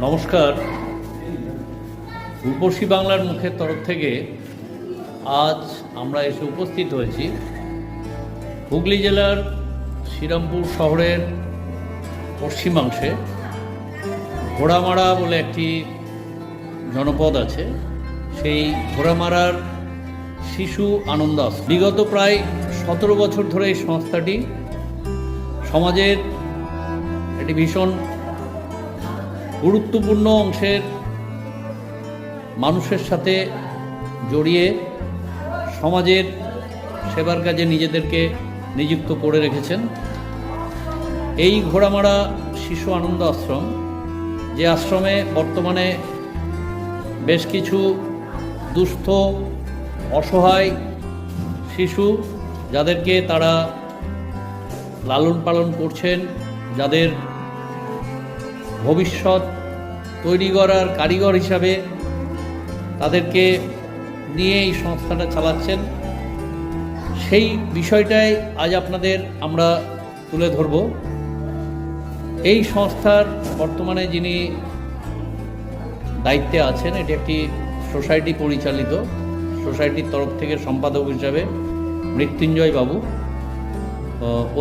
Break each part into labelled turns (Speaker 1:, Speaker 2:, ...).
Speaker 1: নমস্কার। রূপসী বাংলার মুখের তরফ থেকে আজ আমরা এসে উপস্থিত হয়েছি। হুগলি জেলার শ্রীরামপুর শহরের পশ্চিমাংশে। ঘোড়ামারা বলে একটি জনপদ আছে। সেই ঘোড়ামারার শিশু আনন্দ বিগত প্রায় সতেরো বছর ধরে এই সংস্থাটি সমাজের একটি ভীষণ গুরুত্বপূর্ণ অংশের মানুষের সাথে জড়িয়ে সমাজের সেবার কাজে নিজেদেরকে নিযুক্ত করে রেখেছেন। এই ঘোড়ামারা শিশু আনন্দ আশ্রম, যে আশ্রমে বর্তমানে বেশ কিছু দুস্থ, অসহায় শিশু যাদেরকে তারা লালন পালন করছেন, যাদের ভবিষ্যৎ তৈরি করার কারিগর হিসাবে তাদেরকে নিয়ে এই সংস্থাটা চালাচ্ছেন। সেই বিষয়টাই আজ আপনাদের আমরা তুলে ধরব। এই সংস্থার বর্তমানে যিনি দায়িত্বে আছেন, এটি একটি সোসাইটি পরিচালিত, সোসাইটির তরফ থেকে সম্পাদক হিসাবে মৃত্যুঞ্জয় বাবু।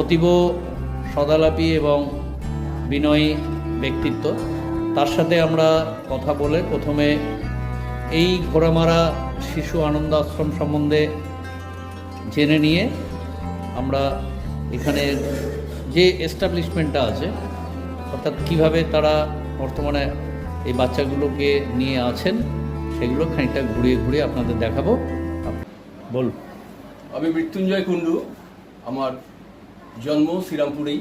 Speaker 1: অতীব সদালাপি এবং বিনয়ী ব্যক্তিত্ব। তার সাথে আমরা কথা বলে প্রথমে এই ঘোড়ামারা শিশু আনন্দ আশ্রম সম্বন্ধে জেনে নিয়ে আমরা এখানে যে এস্টাবলিশমেন্টটা আছে, অর্থাৎ কীভাবে তারা বর্তমানে এই বাচ্চাগুলোকে নিয়ে আছেন, সেগুলো খানিকটা ঘুরিয়ে ঘুরিয়ে আপনাদের দেখাবো। বলুন।
Speaker 2: আমি মৃত্যুঞ্জয় কুণ্ডু, আমার জন্ম শ্রীরামপুরেই।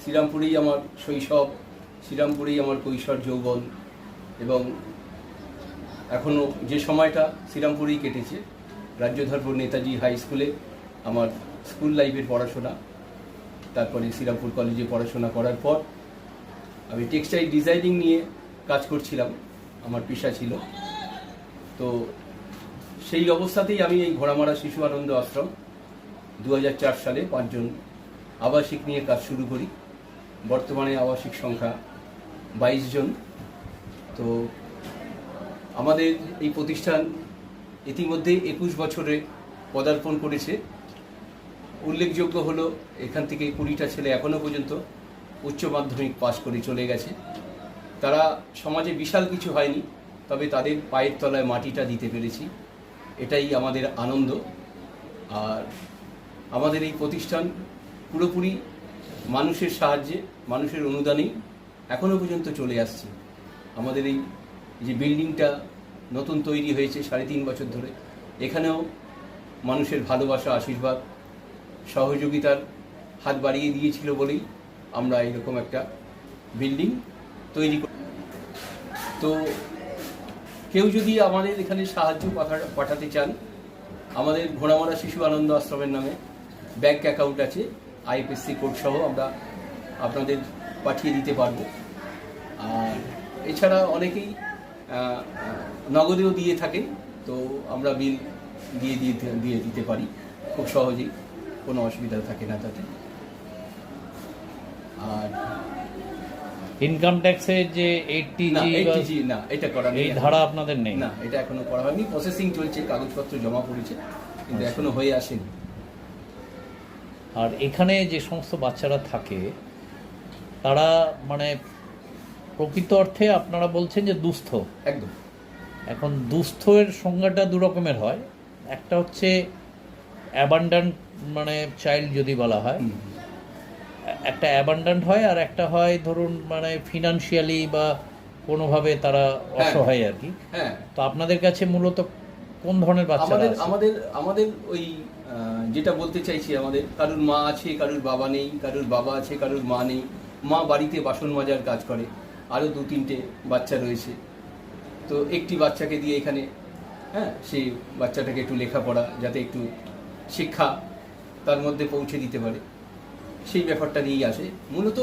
Speaker 2: শ্রীরামপুরেই আমার শৈশব শ্রীরামপুরেই আমার কৈশোর যৌবন এবং এখনও যে সময়টা শ্রীরামপুরেই কেটেছে, রাজ্যধরপুর নেতাজি হাই স্কুলে আমার স্কুল লাইফের পড়াশোনা, তারপরে শ্রীরামপুর কলেজে পড়াশোনা করার পর আমি টেক্সটাইল ডিজাইনিং নিয়ে কাজ করছিলাম, আমার পেশা ছিল। তো সেই অবস্থাতেই আমি এই ঘোড়ামারা শিশু আনন্দ আশ্রম দু হাজার চার সালে পাঁচজন আবাসিক নিয়ে কাজ শুরু করি। বর্তমানে আবাসিক সংখ্যা বাইশ জন। তো আমাদের এই প্রতিষ্ঠান ইতিমধ্যে একুশ বছরে পদার্পণ করেছে। উল্লেখযোগ্য হলো, এখান থেকে কুড়িটা ছেলে এখনও পর্যন্ত উচ্চ মাধ্যমিক পাশ করে চলে গেছে। তারা সমাজে বিশাল কিছু হয়নি, তবে তাদের পায়ের তলায় মাটিটা দিতে পেরেছি। এটাই আমাদের আনন্দ। আর আমাদের এই প্রতিষ্ঠান পুরোপুরি মানুষের সাহায্যে, মানুষের অনুদানেই এখনও পর্যন্ত চলে আসছে। আমাদের এই যে বিল্ডিংটা নতুন তৈরি হয়েছে সাড়ে তিন বছর ধরে, এখানেও মানুষের ভালোবাসা, আশীর্বাদ, সহযোগিতার হাত বাড়িয়ে দিয়েছিল বলেই আমরা এরকম একটা বিল্ডিং তৈরি তো কেউ যদি আমাদের এখানে সাহায্য পাঠা- পাঠাতে চান, আমাদের ঘোড়ামারা শিশু আনন্দ আশ্রমের নামে ব্যাংক অ্যাকাউন্ট আছে, আইএফএসসি কোড সহ আমরা আপনাদের পাঠিয়ে দিতে পারব। আর এছাড়া অনেকেই নগদেও দিয়ে থাকে তো আমরা বিল দিয়ে দিয়ে দিয়ে দিতে পারি। খুব সহজেই কোনো অসুবিধা থাকে না তাতে। আর
Speaker 1: ইনকাম ট্যাক্সের যে এইটটি
Speaker 2: না না এটা করা নেই।
Speaker 1: এই ধারা আপনাদের নেই।
Speaker 2: না এটা এখনও করা হয়নি। প্রসেসিং চলছে কাগজপত্র জমা পড়েছে কিন্তু এখনও হয়ে আসেনি।
Speaker 1: আর এখানে যে সমস্ত বাচ্চারা থাকে তারা মানে প্রকৃত অর্থে আপনারা বলছেন যে দুস্থ।
Speaker 2: একদম।
Speaker 1: এখন দুস্থের সংজ্ঞাটা দু রকমের হয়। একটা হচ্ছে অ্যাবান্ডান্ট মানে চাইল্ড যদি বলা হয়। একটা অ্যাবান্ডান্ট হয় আর একটা হয় ধরুন মানে ফিনান্সিয়ালি বা কোনোভাবে তারা অসহায় আর কি।
Speaker 2: হ্যাঁ।
Speaker 1: তো আপনাদের কাছে মূলত কোন ধরনের বাচ্চারা
Speaker 2: আমাদের আমাদের আমাদের ওই যেটা বলতে চাইছি আমাদের কারুর মা আছে কারুর বাবা নেই কারুর বাবা আছে কারুর মা নেই মা বাড়িতে বাসন মাজার কাজ করে। আরও দু তিনটে বাচ্চা রয়েছে। তো একটি বাচ্চাকে দিয়ে এখানে হ্যাঁ সেই বাচ্চাটাকে একটু লেখাপড়া যাতে একটু শিক্ষা তার মধ্যে পৌঁছে দিতে পারে। সেই ব্যাপারটা নিয়েই আসে। মূলত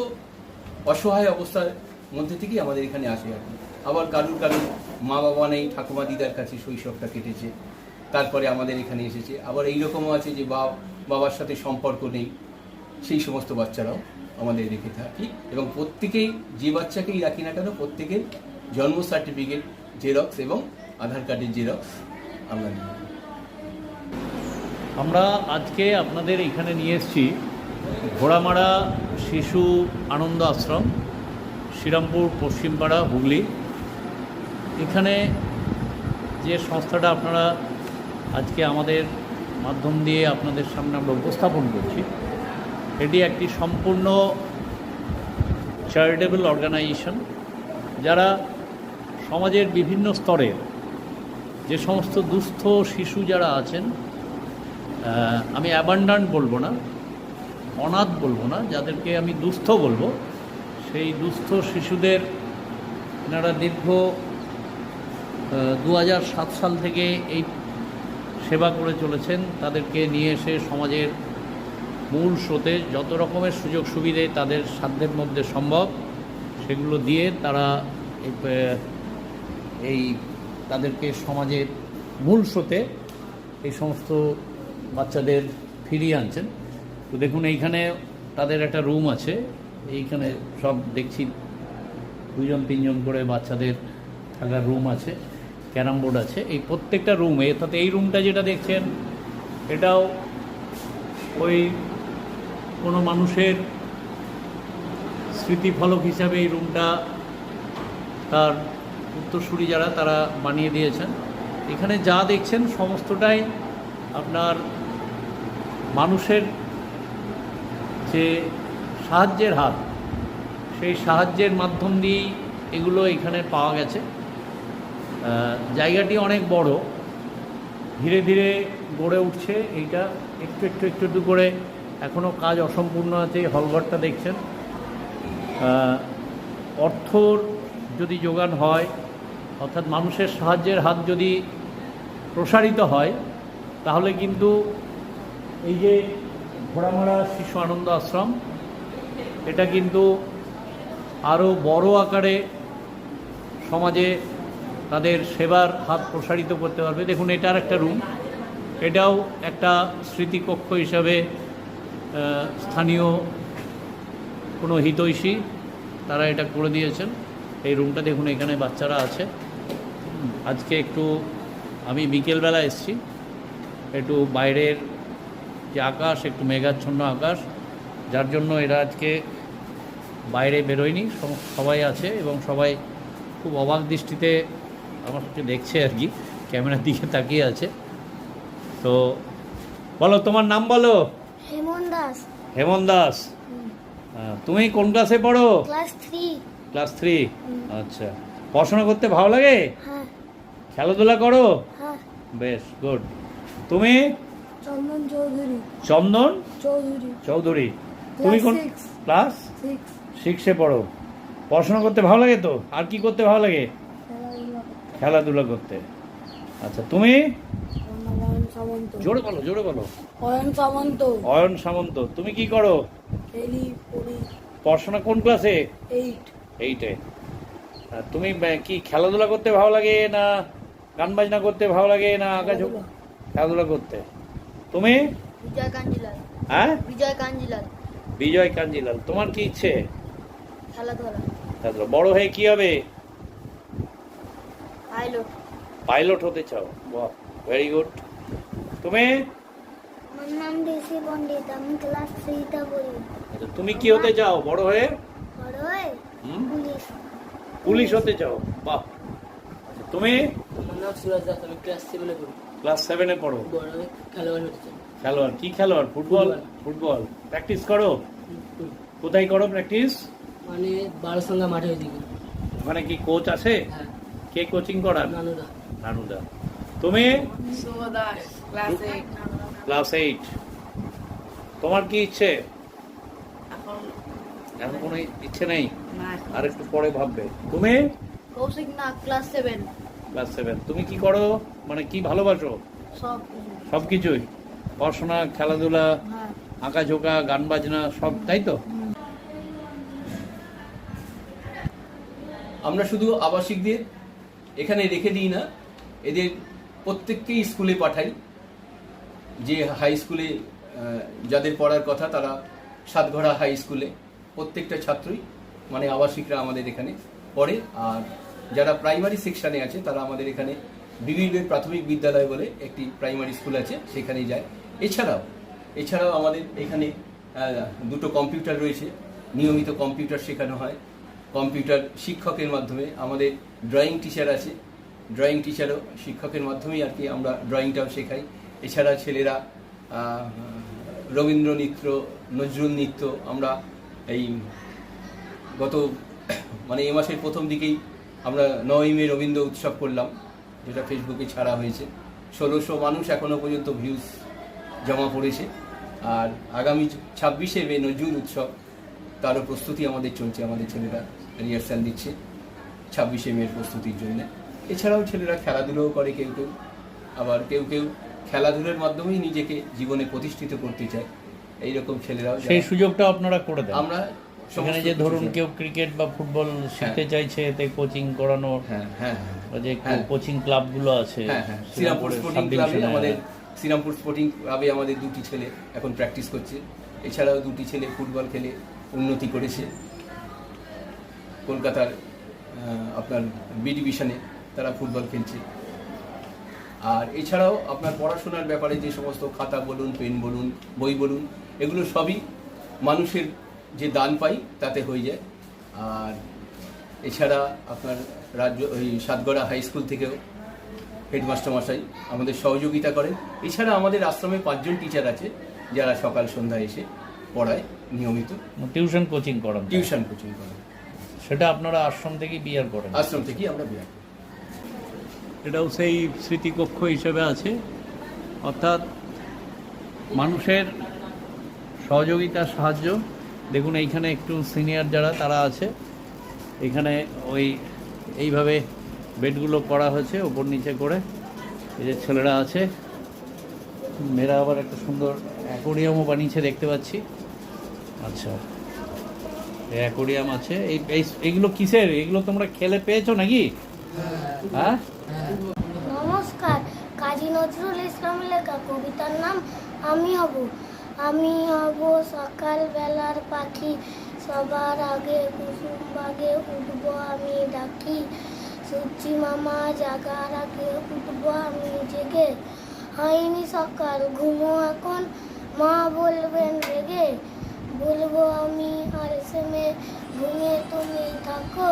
Speaker 2: অসহায় অবস্থার মধ্যে থেকেই আমাদের এখানে আসে আর আবার কারুর কারুর মা বাবা নেই, ঠাকুমা দিদার কাছে শৈশবটা কেটেছে। তারপরে আমাদের এখানে এসেছে। আবার এইরকমও আছে যে বা বাবার সাথে সম্পর্ক নেই, সেই সমস্ত বাচ্চারাও। আমাদের রেখে থাকি। এবং প্রত্যেকেই যে বাচ্চাকেই রাখি না কেন, প্রত্যেকের জন্ম সার্টিফিকেট জেরক্স এবং আধার কার্ডের জেরক্স আমরা নিই
Speaker 1: আমরা আজকে আপনাদের এখানে নিয়ে এসেছি ঘোড়ামারা শিশু আনন্দ আশ্রম, শ্রীরামপুর, পশ্চিমপাড়া, হুগলি। এখানে যে সংস্থাটা আপনারা আজকে আমাদের মাধ্যম দিয়ে আপনাদের সামনে আমরা উপস্থাপন করছি এটি একটি সম্পূর্ণ চ্যারিটেবল অর্গানাইজেশন যারা সমাজের বিভিন্ন স্তরের যে সমস্ত দুস্থ শিশু যারা আছেন আমি অ্যাবান্ডান্ট বলব না, অনাথ বলব না, যাদেরকে আমি দুস্থ বলব, সেই দুস্থ শিশুদের এনারা দীর্ঘ দু সাল থেকে এই সেবা করে চলেছেন। তাদেরকে নিয়ে এসে সমাজের মূল স্রোতে যত রকমের সুযোগ সুবিধে তাদের সাধ্যের মধ্যে সম্ভব সেগুলো দিয়ে তারা এই, তাদেরকে সমাজের মূল স্রোতে এই সমস্ত বাচ্চাদের ফিরিয়ে আনছেন। তো দেখুন এইখানে তাদের একটা রুম আছে। এইখানে সব দেখছি দুজন তিনজন করে বাচ্চাদের থাকার রুম আছে ক্যারাম বোর্ড আছে। এই প্রত্যেকটা রুমে অর্থাৎ এই রুমটা যেটা দেখছেন এটাও ওই কোনো মানুষের স্মৃতিফলক হিসাবে এই রুমটা তার উত্তরসূরি যারা, তারা বানিয়ে দিয়েছেন। এখানে যা দেখছেন সমস্তটাই আপনার মানুষের যে সাহায্যের হাত, সেই সাহায্যের মাধ্যম দিয়েই এগুলো এখানে পাওয়া গেছে। জায়গাটি অনেক বড়। ধীরে ধীরে গড়ে উঠছে এইটা। একটু একটু একটু একটু করে এখনও কাজ অসম্পূর্ণ আছে হলঘরটা দেখছেন। অর্থর যদি যোগান হয়, অর্থাৎ মানুষের সাহায্যের হাত যদি প্রসারিত হয়, তাহলে কিন্তু এই যে ঘোড়ামারা শিশু আনন্দ আশ্রম, এটা কিন্তু আরও বড় আকারে সমাজে তাদের সেবার হাত প্রসারিত করতে পারবে। দেখুন এটার একটা রুম এটাও একটা স্মৃতিকক্ষ হিসাবে স্থানীয় কোনো হিতৈষী তারা এটা করে দিয়েছেন। এই রুমটা দেখুন, এখানে বাচ্চারা আছে। আজকে একটু আমি বিকেলবেলা এসেছি। একটু বাইরের যে আকাশ, একটু মেঘাচ্ছন্ন আকাশ, যার জন্য এরা আজকে বাইরে বেরোয়নি। সবাই আছে এবং সবাই খুব অবাক দৃষ্টিতে আমাকে দেখছে আর কি, ক্যামেরার দিকে তাকিয়ে আছে। তো বলো, তোমার নাম বলো?
Speaker 3: হেমন দাস।
Speaker 1: হেমন দাস। তুমি কোন ক্লাসে পড়ো?
Speaker 3: Class three.
Speaker 1: Class three? আচ্ছা। পড়াশোনা করতে ভালো লাগে?
Speaker 3: হ্যাঁ।
Speaker 1: খেলাধুলা করো?
Speaker 3: হ্যাঁ।
Speaker 1: বেশ গুড। তুমি?
Speaker 3: চন্দন চৌধুরী।
Speaker 1: চন্দন
Speaker 3: চৌধুরী।
Speaker 1: চৌধুরী। তুমি কোন ক্লাস?
Speaker 3: সিক্স।
Speaker 1: পড়ো। পড়াশোনা করতে ভালো লাগে তো? আর কি করতে ভালো লাগে?
Speaker 3: খেলাধুলা
Speaker 1: করতে। আচ্ছা তুমি?
Speaker 3: সামন্ত।
Speaker 1: জোরে বলো জোরে বলো।
Speaker 3: অয়ন সামন্ত।
Speaker 1: অয়ন সামন্ত তুমি কি করো?
Speaker 3: খেলি পড়ি।
Speaker 1: পড়াশোনা কোন ক্লাসে?
Speaker 3: এইট
Speaker 1: এইটে তুমি কি খেলাধুলা করতে ভালো লাগে না গান বাজনা করতে ভালো লাগে না আঁকাঝোঁক খেলাধুলা। করতে। তুমি?
Speaker 3: বিজয় কাঞ্জিলাল।
Speaker 1: হ্যাঁ?
Speaker 3: বিজয় কাঞ্জিলাল।
Speaker 1: বিজয় কাঞ্জিলাল তোমার কি ইচ্ছে?
Speaker 3: খেলাধুলা।
Speaker 1: খেলাধুলা। বড় হয়ে কি হবে?
Speaker 3: পাইলট।
Speaker 1: পাইলট হতে চাও। বাহ ভেরি গুড তুমি?
Speaker 3: আমার নাম ঋষি পণ্ডিত আমি ক্লাস থ্রিতে পড়ি।
Speaker 1: আচ্ছা, তুমি কি হতে চাও বড় হয়ে?
Speaker 3: বড় হয়ে পুলিশ।
Speaker 1: পুলিশ হতে চাও বাহ। আচ্ছা, তুমি?
Speaker 4: আমার নাম সুরাজ দাস আমি ক্লাস সেভেনে পড়ি।
Speaker 1: ক্লাস সেভেনে পড়ো।
Speaker 4: বড় হয়ে খেলোয়াড় হতে চাই।
Speaker 1: খেলোয়াড় কি খেলোয়াড়? ফুটবল? ফুটবল। প্র্যাকটিস করো? কোথায় করো প্র্যাকটিস
Speaker 4: মানে বারো সঙ্গে মাঠে হয়ে দিকে
Speaker 1: ওখানে কি কোচ আছে?
Speaker 4: হ্যাঁ।
Speaker 1: কে কোচিং করান?
Speaker 4: নানুদা।
Speaker 1: নানুদা। তুমি?
Speaker 5: ক্লাস এইট
Speaker 1: তোমার কি ইচ্ছে?
Speaker 5: এখন
Speaker 1: কোনো ইচ্ছে নেই? আর একটু পরে ভাববে। তুমি?
Speaker 3: কৌশিক না ক্লাস সেভেন
Speaker 1: ক্লাস সেভেন তুমি কি করো? মানে কি ভালোবাসো?
Speaker 3: সব
Speaker 1: সব কিছুই? পড়াশোনা খেলাধুলা
Speaker 3: হ্যাঁ।
Speaker 1: আঁকা ঝোঁকা গান বাজনা সব তাই তো?
Speaker 2: আমরা শুধু আবাসিকদের এখানে রেখে দিই না এদের প্রত্যেককেই স্কুলে পাঠাই। যে হাই স্কুলে যাদের পড়ার কথা তারা সাতঘড়া হাই স্কুলে প্রত্যেকটা ছাত্রই মানে আবাসিকরা আমাদের এখানে পড়ে। আর যারা প্রাইমারি সেকশনে আছে, তারা আমাদের এখানে বিবিএ প্রাথমিক বিদ্যালয় বলে একটি প্রাইমারি স্কুল আছে, সেখানেই যায়। এছাড়াও এছাড়াও আমাদের এখানে দুটো কম্পিউটার রয়েছে। নিয়মিত কম্পিউটার শেখানো হয়। কম্পিউটার শিক্ষকের মাধ্যমে আমাদের ড্রয়িং টিচার আছে। ড্রয়িং টিচারও শিক্ষকের মাধ্যমেই আর কি আমরা ড্রয়িংটাও শেখাই। এছাড়া ছেলেরা রবীন্দ্র নৃত্য, নজরুল নৃত্য আমরা এই গত মানে এ মাসের প্রথম দিকেই আমরা নবমী মে রবীন্দ্র উৎসব করলাম, যেটা ফেসবুকে ছাড়া হয়েছে। ষোলোশো মানুষ এখনও পর্যন্ত ভিউজ জমা পড়েছে। আর আগামী ছাব্বিশে মে নজরুল উৎসব, তারও প্রস্তুতি আমাদের চলছে, আমাদের ছেলেরা রিহার্সাল দিচ্ছে। ছাব্বিশে মের প্রস্তুতির জন্য। এছাড়াও ছেলেরা খেলাধুলোও করে কেউ কেউ। আবার কেউ কেউ খেলাধুলোর মাধ্যমেই নিজেকে জীবনে প্রতিষ্ঠিত করতে চায়। এইরকম ছেলেরাও
Speaker 1: সেই সুযোগটা আপনারা করে দেন।
Speaker 2: আমরা
Speaker 1: সেখানে যে ধরুন কেউ ক্রিকেট বা ফুটবল শিখতে চাইছে এতে কোচিং করানো
Speaker 2: হ্যাঁ হ্যাঁ হ্যাঁ।
Speaker 1: যে
Speaker 2: হ্যাঁ।
Speaker 1: কোচিং ক্লাবগুলো আছে
Speaker 2: হ্যাঁ হ্যাঁ। শ্রীরামপুর স্পোর্টিং ক্লাবে আমাদের শ্রীরামপুর স্পোর্টিং ক্লাবে আমাদের দুটি ছেলে এখন প্র্যাকটিস করছে। এছাড়াও দুটি ছেলে ফুটবল খেলে উন্নতি করেছে। কলকাতার আপনার বি ডিভিশনে তারা ফুটবল খেলছে। আর এছাড়াও আপনার পড়াশোনার ব্যাপারে যে সমস্ত খাতা বলুন পেন বলুন বই বলুন এগুলো সবই মানুষের যে দান পাই তাতে হয়ে যায়। আর এছাড়া আপনার রাজ্য ওই সাতগড়া হাই স্কুল থেকেও হেডমাস্টার মশাই আমাদের সহযোগিতা করেন। এছাড়া আমাদের আশ্রমে পাঁচজন টিচার আছে যারা সকাল সন্ধ্যা এসে পড়ায় নিয়মিত।
Speaker 1: টিউশন কোচিং করান।
Speaker 2: টিউশন কোচিং করেন।
Speaker 1: সেটা আপনারা আশ্রম থেকে বিয়ার করেন।
Speaker 2: আশ্রম থেকেই আমরা করি।
Speaker 1: এটাও সেই স্মৃতিকক্ষ হিসেবে আছে। অর্থাৎ মানুষের সহযোগিতা সাহায্য। দেখুন এইখানে একটু সিনিয়র যারা তারা আছে। এখানে ওই এইভাবে বেডগুলো করা হয়েছে ওপর নিচে করে। এই যে ছেলেরা আছে। মেয়েরা আবার একটা সুন্দর অ্যাকোরিয়ামও বানিয়েছে দেখতে পাচ্ছি। আচ্ছা অ্যাকোরিয়াম আছে। এই এই- এইগুলো কিসের? এগুলো তোমরা খেলে পেয়েছ নাকি? হ্যাঁ?
Speaker 3: নমস্কার, কাজী নজরুল ইসলাম লেখা কবিতার নাম আমি হব। আমি হব সকাল বেলার পাখি, সবার আগে কুসুম বাগে উঠব আমি ডাকি। সূর্যি মামা জাগার আগে উঠব আমি জেগে। হয়নি সকাল, ঘুমো এখন, মা বলবেন রেগে। বলব আমি আর সেমে ঘুমিয়ে তুমি থাকো।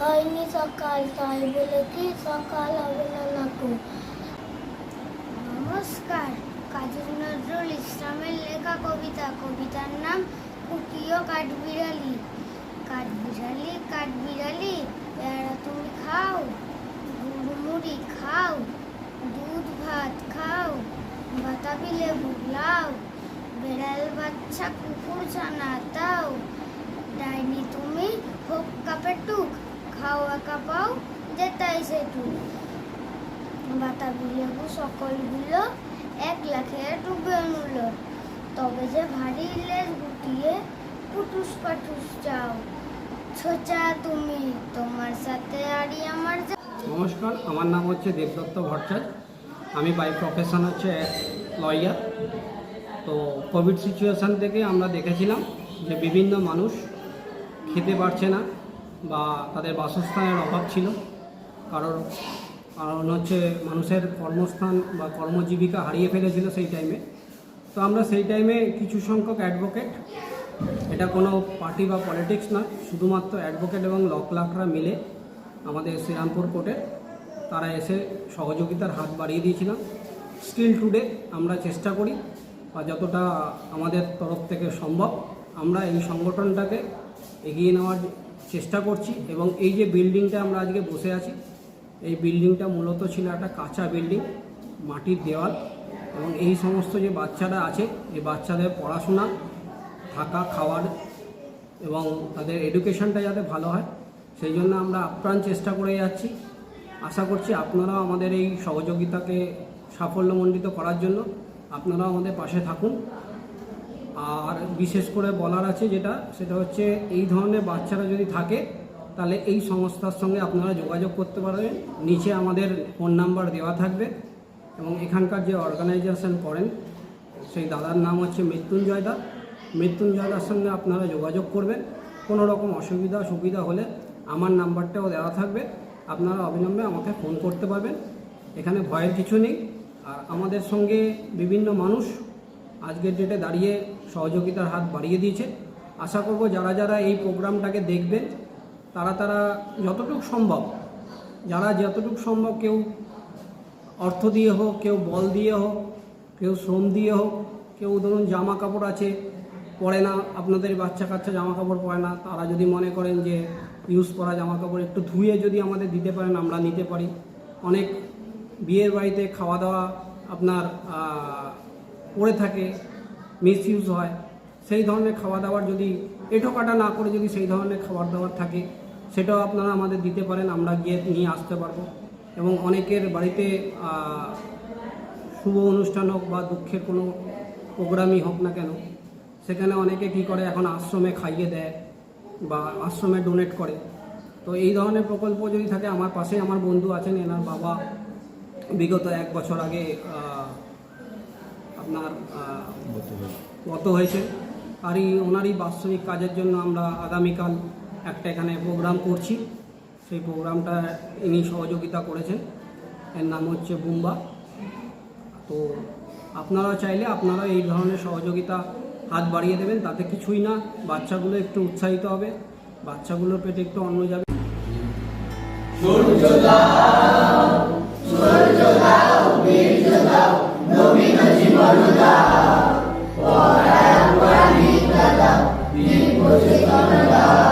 Speaker 3: হয়নি সকাল তাই বলে কি সকাল হবে না নাকো নমস্কার কাজী নজরুল ইসলামের লেখা কবিতা কবিতার নাম কুকিও কাঠবিড়ালি কাঠবিড়ালি কাঠবিড়ালি পেয়ারা তুমি খাও গুড়মুড়ি খাও দুধ ভাত খাও বাতাবি লেবু লাও বেড়াল বাচ্চা কুকুর ছানা তাও ডাইনি তুমি হোক কাপে টুক পাও যেতাই সেটুক বাতাবি লেবু সকলগুলো এক লাখে ডুবে নুল। তবে যে ভারী লেজ গুটিয়ে পুটুস পাটুস যাও ছোচা তুমি, তোমার সাথে আড়ি আমার
Speaker 6: নমস্কার, আমার নাম হচ্ছে দেবদত্ত ভট্টাচার্য। আমি বাই প্রফেশন হচ্ছে লয়ার তো কোভিড সিচুয়েশান থেকে আমরা দেখেছিলাম যে বিভিন্ন মানুষ খেতে পারছে না। বা তাদের বাসস্থানের অভাব ছিল। কারণ কারণ হচ্ছে মানুষের কর্মস্থান বা কর্মজীবিকা হারিয়ে ফেলেছিল সেই টাইমে তো আমরা সেই টাইমে কিছু সংখ্যক অ্যাডভোকেট এটা কোনো পার্টি বা পলিটিক্স নয়, শুধুমাত্র অ্যাডভোকেট এবং লক লাকরা মিলে আমাদের শ্রীরামপুর কোর্টে তারা এসে সহযোগিতার হাত বাড়িয়ে দিয়েছিলাম স্টিল টুডে আমরা চেষ্টা করি বা যতটা আমাদের তরফ থেকে সম্ভব আমরা এই সংগঠনটাকে এগিয়ে নেওয়ার চেষ্টা করছি এবং এই যে বিল্ডিংটা আমরা আজকে বসে আছি, এই বিল্ডিংটা মূলত ছিল একটা কাঁচা বিল্ডিং, মাটির দেওয়াল এবং এই সমস্ত যে বাচ্চারা আছে, এই বাচ্চাদের পড়াশোনা, থাকা, খাওয়ার এবং তাদের এডুকেশনটা যাতে ভালো হয়, সেই জন্য আমরা আপ্রাণ চেষ্টা করে যাচ্ছি। আশা করছি আপনারাও আমাদের এই সহযোগিতাকে সাফল্যমণ্ডিত করার জন্য আপনারাও আমাদের পাশে থাকুন। আর বিশেষ করে বলার আছে যেটা, সেটা হচ্ছে এই ধরনের বাচ্চারা যদি থাকে, তাহলে এই সংস্থার সঙ্গে আপনারা যোগাযোগ করতে পারবেন। নিচে আমাদের ফোন নাম্বার দেওয়া থাকবে এবং এখানকার যে অর্গানাইজেশন করেন, সেই দাদার নাম হচ্ছে মৃত্যুঞ্জয় দা। মৃত্যুঞ্জয় দার সঙ্গে আপনারা যোগাযোগ করবেন। কোনো রকম অসুবিধা, সুবিধা হলে আমার নাম্বারটাও দেওয়া থাকবে। আপনারা অবিলম্বে আমাকে ফোন করতে পারবেন। এখানে ভয়ের কিছু নেই। আর আমাদের সঙ্গে বিভিন্ন মানুষ আজকের ডেটে দাঁড়িয়ে সহযোগিতার হাত বাড়িয়ে দিয়েছে। আশা করব যারা যারা এই প্রোগ্রামটাকে দেখবেন, তারা তারা যতটুকু সম্ভব, যারা যতটুকু সম্ভব কেউ অর্থ দিয়ে হোক, কেউ বল দিয়ে হোক, কেউ শ্রম দিয়ে হোক, কেউ ধরুন জামা কাপড় আছে, পরে না, আপনাদের বাচ্চা কাচ্চা জামা কাপড় পরে না, তারা যদি মনে করেন যে ইউজ করা জামা কাপড় একটু ধুয়ে যদি আমাদের দিতে পারেন, আমরা নিতে পারি। অনেক বিয়ের বাড়িতে খাওয়া দাওয়া আপনার করে থাকে মিস ইউজ হয়, সেই ধরনের খাওয়া দাওয়ার যদি এটো কাটা না করে যদি সেই ধরনের খাবার দাবার থাকে, সেটাও আপনারা আমাদের দিতে পারেন, আমরা গিয়ে নিয়ে আসতে পারব। এবং অনেকের বাড়িতে শুভ অনুষ্ঠান হোক বা দুঃখের কোনো প্রোগ্রামই হোক না কেন, সেখানে অনেকে কি করে, এখন আশ্রমে খাইয়ে দেয় বা আশ্রমে ডোনেট করে। তো এই ধরনের প্রকল্প যদি থাকে, আমার পাশে আমার বন্ধু আছেন, এনার বাবা বিগত এক বছর আগে আপনার গত হয়েছে। তারই ওনারই বাৎসরিক কাজের জন্য আমরা আগামীকাল একটা এখানে প্রোগ্রাম করছি। সেই প্রোগ্রামটা ইনি সহযোগিতা করেছেন। এর নাম হচ্ছে বুম্বা। তো আপনারা চাইলে আপনারা এই ধরনের সহযোগিতা হাত বাড়িয়ে দেবেন। তাতে কিছুই না বাচ্চাগুলো একটু উৎসাহিত হবে। বাচ্চাগুলোর পেটে একটু অন্ন যাবে।
Speaker 2: সূর্যোদয়! পরাণিকতা নিপুজিতনদা